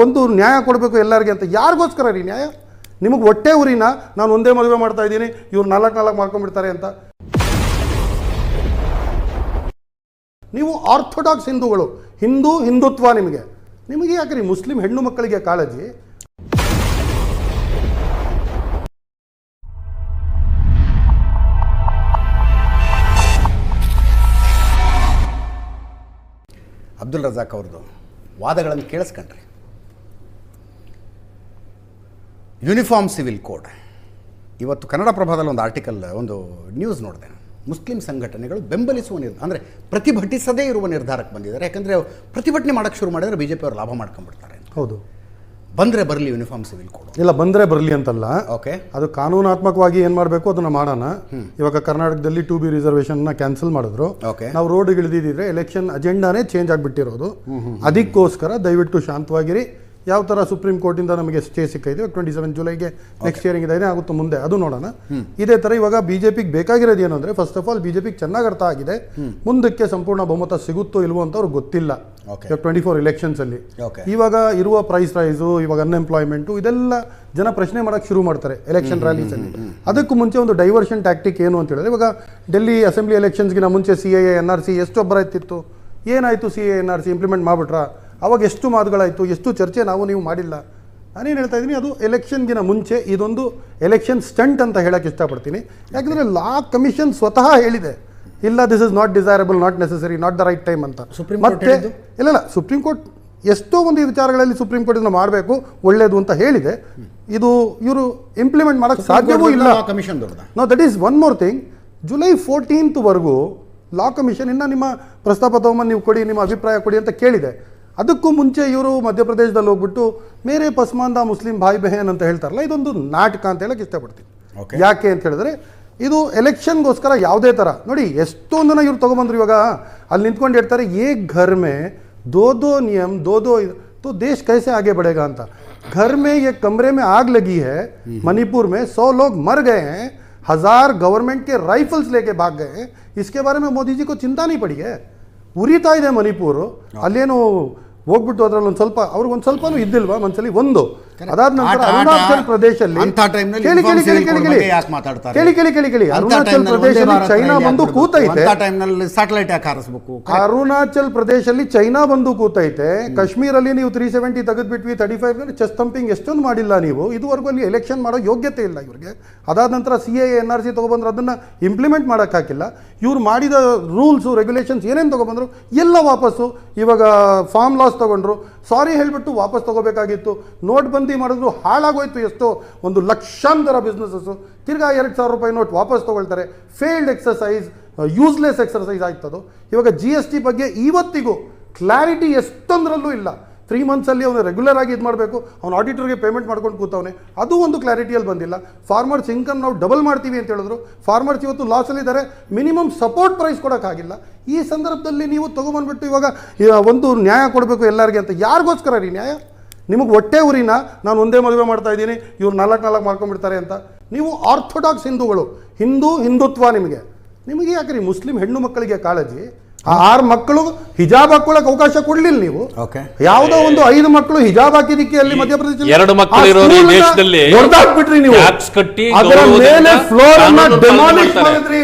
ಒಂದು ನ್ಯಾಯ ಕೊಡಬೇಕು ಎಲ್ಲರಿಗೆ ಅಂತ ಯಾರಿಗೋಸ್ಕರ ರೀ ನ್ಯಾಯ? ನಿಮಗೆ ಹೊಟ್ಟೆ ಊರಿನ ನಾನು ಒಂದೇ ಮದುವೆ ಮಾಡ್ತಾ ಇದ್ದೀನಿ, ಇವ್ರು ನಾಲ್ಕು ನಾಲ್ಕು ಮಾಡ್ಕೊಂಡ್ಬಿಡ್ತಾರೆ ಅಂತ. ನೀವು ಆರ್ಥೋಡಾಕ್ಸ್ ಹಿಂದೂಗಳು, ಹಿಂದೂ ಹಿಂದುತ್ವ ನಿಮಗೆ. ನಿಮಗೆ ಯಾಕೆ ರೀ ಮುಸ್ಲಿಂ ಹೆಣ್ಣು ಮಕ್ಕಳಿಗೆ ಕಾಳಜಿ? ಅಬ್ದುಲ್ ರಜಾಕ್ ಅವ್ರದ್ದು ವಾದಗಳನ್ನು ಕೇಳಿಸ್ಕೊಂಡ್ರಿ. Uniform civil code. ಇವತ್ತು ಕನ್ನಡ ಪ್ರಭಾದಲ್ಲಿ ಒಂದು ಆರ್ಟಿಕಲ್ ಒಂದು ನ್ಯೂಸ್ ನೋಡಿದೆ. ಮುಸ್ಲಿಂ ಸಂಘಟನೆಗಳು ಬೆಂಬಲಿಸುವ ನಿರ್ಧಾರ ಅಂದರೆ ಪ್ರತಿಭಟಿಸದೇ ಇರುವ ನಿರ್ಧಾರಕ್ಕೆ ಬಂದಿದ್ದಾರೆ. ಯಾಕಂದರೆ ಪ್ರತಿಭಟನೆ ಮಾಡೋಕ್ಕೆ ಶುರು ಮಾಡಿದರೆ ಬಿ ಜೆ ಪಿ ಅವರು ಲಾಭ ಮಾಡ್ಕೊಂಡ್ಬಿಡ್ತಾರೆ ಹೌದು. ಬಂದರೆ ಬರಲಿ ಯೂನಿಫಾರ್ಮ್ ಸಿವಿಲ್ ಕೋಡ್. ಇಲ್ಲ ಬಂದರೆ ಬರಲಿ ಅಂತಲ್ಲ. ಓಕೆ ಅದು ಕಾನೂನಾತ್ಮಕವಾಗಿ ಏನು ಮಾಡಬೇಕು ಅದನ್ನು ಮಾಡೋಣ. ಇವಾಗ ಕರ್ನಾಟಕದಲ್ಲಿ ಟು ಬಿ ರಿಸರ್ವೇಷನ್ನ ಕ್ಯಾನ್ಸಲ್ ಮಾಡಿದ್ರು. ಓಕೆ ನಾವು ರೋಡ್ಗೆ ಇಳಿದಿದ್ರೆ ಎಲೆಕ್ಷನ್ ಅಜೆಂಡಾನೇ ಚೇಂಜ್ ಆಗಿಬಿಟ್ಟಿರೋದು. ಅದಕ್ಕೋಸ್ಕರ ದಯವಿಟ್ಟು ಶಾಂತವಾಗಿರಿ. ಯಾವ ತರ ಸುಪ್ರೀಂ ಕೋರ್ಟಿಂದ ನಮಗೆ ಸ್ಟೇ ಸಿಕ್ಕೈತೆ ಟ್ವೆಂಟಿ ಸೆವೆನ್ ಜುಲೈಗೆ ನೆಕ್ಸ್ಟ್ ಇಯರಿಂಗ್ ಇದೆ ಆಗುತ್ತೋ ಮುಂದೆ ಅದು ನೋಡೋಣ. ಇದೇ ತರ ಇವಾಗ ಬಿಜೆಪಿಗೆ ಬೇಕಾಗಿರೋದು ಏನು ಅಂದ್ರೆ ಫಸ್ಟ್ ಆಫ್ ಆಲ್ ಬಿಜೆಪಿಗೆ ಚೆನ್ನಾಗಿ ಅರ್ಥ ಆಗಿದೆ. ಮುಂದಕ್ಕೆ ಸಂಪೂರ್ಣ ಬಹುಮತ ಸಿಗುತ್ತೋ ಇಲ್ವೋ ಅಂತ ಅವ್ರಿಗೆ ಗೊತ್ತಿಲ್ಲ. ಇವಾಗ ಟ್ವೆಂಟಿ ಫೋರ್ ಎಲೆಕ್ಷನ್ಸಲ್ಲಿ ಅಲ್ಲಿ ಇವಾಗ ಇರುವ ಪ್ರೈಸ್ ರೈಸು ಇವಾಗ ಅನ್ಎಂಪ್ಲಾಯ್ಮೆಂಟು ಇದೆಲ್ಲ ಜನ ಪ್ರಶ್ನೆ ಮಾಡಕ್ಕೆ ಶುರು ಮಾಡ್ತಾರೆ ಎಲೆಕ್ಷನ್ ರ್ಯಾಲೀಸಲ್ಲಿ ಅದಕ್ಕೂ ಮುಂಚೆ ಒಂದು ಡೈವರ್ಷನ್ ಟ್ಯಾಕ್ಟಿಕ್ ಏನು ಅಂತ ಹೇಳಿದ್ರೆ ಇವಾಗ ಡೆಲ್ಲಿ ಅಸೆಂಬ್ಲಿ ಎಲೆಕ್ಷನ್ಸ್ಗಿನ ಮುಂಚೆ C A N R C ಎಷ್ಟೊಬ್ಬರ ಇತ್ತಿತ್ತು ಏನಾಯಿತು C A N R C implement ಮಾಡಿಬಿಟ್ರಾ? ಅವಾಗ ಎಷ್ಟು ಮಾತುಗಳಾಯಿತು ಎಷ್ಟು ಚರ್ಚೆ ನಾವು ನೀವು ಮಾಡಿಲ್ಲ. ನಾನೇನು ಹೇಳ್ತಾ ಇದ್ದೀನಿ ಅದು ಎಲೆಕ್ಷನ್ಗಿನ ಮುಂಚೆ ಇದೊಂದು ಎಲೆಕ್ಷನ್ ಸ್ಟಂಟ್ ಅಂತ ಹೇಳೋಕ್ಕೆ ಇಷ್ಟಪಡ್ತೀನಿ. ಯಾಕಂದರೆ ಲಾ ಕಮಿಷನ್ ಸ್ವತಃ ಹೇಳಿದೆ ಇಲ್ಲ this is not desirable not necessary not the right time ಅಂತ. ಸುಪ್ರೀಂ ಕೋರ್ಟ್ ಮತ್ತೆ ಇಲ್ಲ ಇಲ್ಲ ಸುಪ್ರೀಂ ಕೋರ್ಟ್ ಎಷ್ಟೋ ಒಂದು ವಿಚಾರಗಳಲ್ಲಿ ಸುಪ್ರೀಂ ಕೋರ್ಟ್ ಇದನ್ನು ಮಾಡಬೇಕು ಒಳ್ಳೇದು ಅಂತ ಹೇಳಿದೆ. ಇದು ಇವರು ಇಂಪ್ಲಿಮೆಂಟ್ ಮಾಡೋಕ್ಕೆ ಸಾಧ್ಯವೂ ಇಲ್ಲ. ಕಮಿಷನ್ ನಾವು know that is one more thing July ಫೋರ್ಟೀನ್ತ್ವರೆಗೂ law commission ಇನ್ನು ನಿಮ್ಮ ಪ್ರಸ್ತಾಪ ತಗೊಂಬಂದು ನೀವು ಕೊಡಿ ನಿಮ್ಮ ಅಭಿಪ್ರಾಯ ಕೊಡಿ ಅಂತ ಕೇಳಿದೆ. ಅದಕ್ಕೂ ಮುಂಚೆ ಇವರು ಮಧ್ಯಪ್ರದೇಶದಲ್ಲಿ ಹೋಗ್ಬಿಟ್ಟು ಮೇರೆ ಪಸ್ಮಾಂದ ಮುಸ್ಲಿಂ ಭಾಯ್ ಬೆಹನ್ ಅಂತ ಹೇಳ್ತಾರಲ್ಲ ಇದೊಂದು ನಾಟಕ ಅಂತ ಹೇಳಕ್ಕೆ ಇಷ್ಟಪಡ್ತೀನಿ Okay. ಯಾಕೆ ಅಂತ ಹೇಳಿದ್ರೆ ಇದು ಎಲೆಕ್ಷನ್ಗೋಸ್ಕರ ಯಾವುದೇ ಥರ ನೋಡಿ ಎಷ್ಟೊಂದನ್ನ ಇವ್ರು ತೊಗೊಂಬಂದ್ರು ಇವಾಗ ಅಲ್ಲಿ ನಿಂತ್ಕೊಂಡು ಹೇಳ್ತಾರೆ ಏ ಘರ್ ಮೇ दो दो नियम दो दो तो देश कैसे आगे बढ़ेगा ಅಂತ घर में ये कमरे में आग लगी है मणिपुर में सौ लोग मर गए हैं हजार गवर्नमेंट के राइफल्स लेके भाग गए हैं इसके बारे में मोदी जी को चिंता नहीं पड़ी है ಉರಿತಾ ಇದೆ ಮಣಿಪುರ್. ಅಲ್ಲೇನು ಹೋಗ್ಬಿಟ್ಟು ಅದರಲ್ಲಿ ಒಂದು ಸ್ವಲ್ಪ ಅವ್ರಿಗೆ ಒಂದು ಸ್ವಲ್ಪನೂ ಇದ್ದಿಲ್ವಾ ಮನ್ಸಲ್ಲಿ? ಒಂದು. ಅದಾದ ನಂತರ ಅರುಣಾಚಲ್ ಪ್ರದೇಶದಲ್ಲಿ ಕೇಳಿ ಕೇಳಿ ಕೇಳಿ ಕೇಳಿ ಕೇಳಿ. ಮಾತಾಡ್ತಾರೆ? ಕೇಳಿ ಕೇಳಿ ಕೇಳಿ ಕೇಳಿ. ಅರುಣಾಚಲ್ ಪ್ರದೇಶದಲ್ಲಿ ಚೈನಾ ಬಂದು ಕೂತೈತೆ. ಟೈಮ್ನಲ್ಲಿ ಸ್ಯಾಟಲೈಟ್ ಯಾಕೆ ಹಾರಿಸ್ಬೇಕು? ಅರುಣಾಚಲ್ ಪ್ರದೇಶದಲ್ಲಿ ಚೈನಾ ಬಂದು ಕೂತೈತೆ. ಕಾಶ್ಮೀರಲ್ಲಿ ನೀವು ತ್ರೀ ಸೆವೆಂಟಿ ತೆಗೆದ್ಬಿಟ್ವಿ ತರ್ಟಿ ಫೈವ್ ಚೆಸ್ ತಂಪಿಂಗ್ ಎಷ್ಟೊಂದು ಮಾಡಿಲ್ಲ ನೀವು. ಇದುವರೆಗೂ ಅಲ್ಲಿ ಎಲೆಕ್ಷನ್ ಮಾಡೋ ಯೋಗ್ಯತೆ ಇಲ್ಲ ಇವ್ರಿಗೆ. ಅದಾದ ನಂತರ C A N R C ತೊಗೊಬಂದ್ರೆ ಅದನ್ನು ಇಂಪ್ಲಿಮೆಂಟ್ ಮಾಡೋಕ್ಕೆ ಹಾಕಿಲ್ಲ. ಇವ್ರು ಮಾಡಿದ ರೂಲ್ಸು ರೆಗ್ಯುಲೇಷನ್ಸ್ ಏನೇನು ತೊಗೊಬಂದ್ರು ಎಲ್ಲ ವಾಪಸ್ಸು. ಇವಾಗ ಫಾರ್ಮ್ ಲಾಸ್ ತೊಗೊಂಡ್ರು. ಸಾರಿ ಹೇಳಿಬಿಟ್ಟು ವಾಪಸ್ ತೊಗೋಬೇಕಾಗಿತ್ತು. ನೋಟ್ ಬಂದಿ ಮಾಡಿದ್ರು ಹಾಳಾಗೋಯ್ತು ಎಷ್ಟೋ. ಒಂದು ಲಕ್ಷಾಂತರ ಬಿಸ್ನೆಸ್ಸು ತಿರ್ಗಾ ಎರಡು ಸಾವಿರ ರೂಪಾಯಿ ನೋಟ್ ವಾಪಸ್ ತೊಗೊಳ್ತಾರೆ. ಫೇಲ್ಡ್ ಎಕ್ಸಸೈಸ್ ಯೂಸ್ಲೆಸ್ ಎಕ್ಸರ್ಸೈಸ್ ಆಯ್ತದು ಇವಾಗ ಜಿ ಎಸ್ ಬಗ್ಗೆ ಇವತ್ತಿಗೂ ಕ್ಲಾರಿಟಿ ಎಷ್ಟೊಂದರಲ್ಲೂ ಇಲ್ಲ. ತ್ರೀ ಮಂತ್ಸಲ್ಲಿ ಅವನು ರೆಗ್ಯುಲರ್ ಆಗಿ ಇದು ಮಾಡಬೇಕು, ಅವ್ನು ಆಡಿಟರ್ಗೆ ಪೇಮೆಂಟ್ ಮಾಡ್ಕೊಂಡು ಕೂತವನೆ. ಅದು ಒಂದು ಕ್ಲಾರಿಟಿಯಲ್ಲಿ ಬಂದಿಲ್ಲ. ಫಾರ್ಮರ್ಸ್ ಇನ್ಕಮ್ ನಾವು ಡಬಲ್ ಮಾಡ್ತೀವಿ ಅಂತ ಹೇಳಿದ್ರು. ಫಾರ್ಮರ್ಸ್ ಇವತ್ತು ಲಾಸಲ್ಲಿದ್ದಾರೆ ಮಿನಿಮಮ್ ಸಪೋರ್ಟ್ ಪ್ರೈಸ್ ಕೊಡೋಕ್ಕಾಗಿಲ್ಲ. ಈ ಸಂದರ್ಭದಲ್ಲಿ ನೀವು ತೊಗೊಂಬಂದ್ಬಿಟ್ಟು ಇವಾಗ ಒಂದು ನ್ಯಾಯ ಕೊಡಬೇಕು ಎಲ್ಲರಿಗೆ ಅಂತ ಯಾರಿಗೋಸ್ಕರ ರೀ ನ್ಯಾಯ? ನಿಮಗೆ ಒಟ್ಟೆ ಊರಿನ ನಾನು ಒಂದೇ ಮದುವೆ ಮಾಡ್ತಾ ಇದ್ದೀನಿ, ಇವ್ರು ನಾಲ್ಕು ನಾಲ್ಕು ಮಾಡ್ಕೊಂಡ್ಬಿಡ್ತಾರೆ ಅಂತ. ನೀವು ಆರ್ಥೋಡಾಕ್ಸ್ ಹಿಂದೂಗಳು, ಹಿಂದೂ ಹಿಂದುತ್ವ ನಿಮಗೆ. ನಿಮಗೆ ಯಾಕೆ ರೀ ಮುಸ್ಲಿಂ ಹೆಣ್ಣು ಮಕ್ಕಳಿಗೆ ಕಾಳಜಿ? ಆ ಆರು ಮಕ್ಕಳು ಹಿಜಾಬ್ ಹಾಕೊಳ್ಳಕ್ ಅವಕಾಶ ಕೊಡ್ಲಿಲ್ಲ ನೀವು. ಓಕೆ. ಯಾವುದೋ ಒಂದು ಐದು ಮಕ್ಕಳು ಹಿಜಾಬ್ ಹಾಕಿದಕ್ಕೆ ಅಲ್ಲಿ ಮಧ್ಯಪ್ರದೇಶದಲ್ಲಿ ಎರಡು ಮಕ್ಕಳು ದೇಶದಲ್ಲಿ ನೀವು. ಅದರ ಮೇಲೆ ಫ್ಲೋರ್ ಅನ್ನ ಡೆಮಾಲಿಷ್ ಮಾಡಿದ್ರಿ.